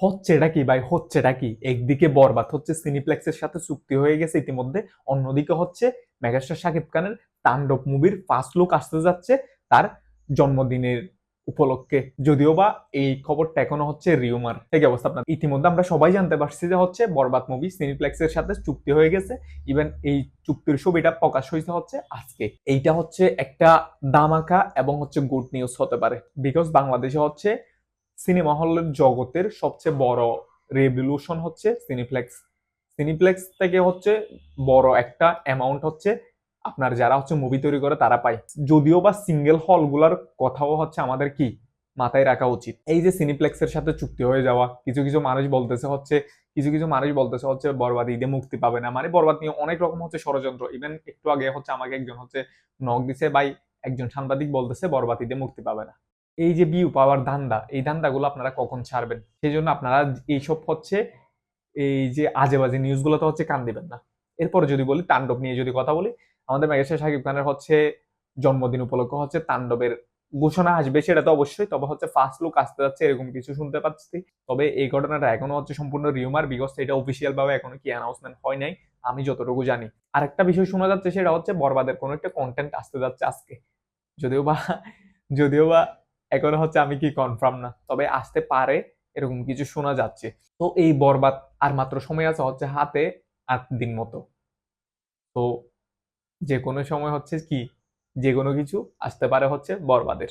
হচ্ছেটা কি ভাই হচ্ছেটা কি? একদিকে বরবাদ, হচ্ছে সিনিপ্লেক্সের সাথে চুক্তি হয়ে গেছে ইতিমধ্যে। অন্যদিকে হচ্ছে মেগাস্টার শাকিব খানের তাণ্ডব মুভির ফার্স্ট লুক আসতে যাচ্ছে তার জন্মদিনের উপলক্ষে। যদিও বা এই খবরটা এখনও হচ্ছে রিউমার এই অবস্থা আপনার? ইতিমধ্যে আমরা সবাই জানতে পারছি যে হচ্ছে বরবাদ মুভি সিনিপ্লেক্সের সাথে চুক্তি হয়ে গেছে। ইভেন এই চুক্তির ছবিটা প্রকাশ হয়েছে হচ্ছে আজকে। এইটা হচ্ছে একটা দামাকা এবং হচ্ছে গুড নিউজ হতে পারে। বিকজ বাংলাদেশে হচ্ছে সিনেমা হলের জগতের সবচেয়ে বড় রেভলিউশন হচ্ছে সিনিপ্লেক্স সিনিপ্লেক্স থেকে হচ্ছে বড় একটা অ্যামাউন্ট হচ্ছে আপনার যারা হচ্ছে মুভি তৈরি করে তারা পায়। যদিও বা সিঙ্গেল হলগুলোর কথাও হচ্ছে আমাদের কি? মাথায় রাখা উচিত। এই যে সিনিপ্লেক্সের সাথে চুক্তি হয়ে যাওয়া, কিছু কিছু মানুষ বলতেছে হচ্ছে, কিছু কিছু মানুষ বলতেছে হচ্ছে বরবাদ ঈদে মুক্তি পাবে না। মানে বরবাদ নিয়ে অনেক রকম হচ্ছে ষড়যন্ত্র। ইভেন একটু আগে হচ্ছে আমাকে একজন হচ্ছে নক দিছে, ভাই একজন সাংবাদিক বলতেছে বরবাদ ঈদে মুক্তি পাবে না। এই যে বিউ পাওয়ার ধান্দা, এই ধান্দাগুলো আপনারা কখন ছাড়বেন? সেই জন্য আপনারা এইসব হচ্ছে এই যে আজে বাজে নিউজগুলো তো হচ্ছে কান দিবেন না। এরপরে যদি বলি, তাণ্ডব নিয়ে যদি কথা বলি, আমাদের মেঘেশ্বর সাকিব খানের হচ্ছে জন্মদিন উপলক্ষে হচ্ছে তাণ্ডবের ঘোষণা আসবে, সেটা তো অবশ্যই। তবে হচ্ছে ফার্স্ট লুক আসতে যাচ্ছে, এরকম কিছু শুনতে পাচ্ছি। তবে এই ঘটনাটা এখনও হচ্ছে সম্পূর্ণ রিউমার বিকজ এটা অফিসিয়াল ভাবে এখনও কি অ্যানাউন্সমেন্ট হয় নাই, আমি যতটুকু জানি। আরেকটা বিষয় শোনা যাচ্ছে, সেটা হচ্ছে বরবাদের কোনো একটা কন্টেন্ট আসতে যাচ্ছে আজকে। যদিও বা যদিও বা এখনও হচ্ছে আমি কি কনফার্ম না, তবে আসতে পারে, এরকম কিছু শোনা যাচ্ছে। তো এই বরবাদ আর মাত্র সময় আছে হচ্ছে হাতে আট দিন মতো। তো যে কোনো সময় হচ্ছে কি, যে কোনো কিছু আসতে পারে হচ্ছে বরবাদের।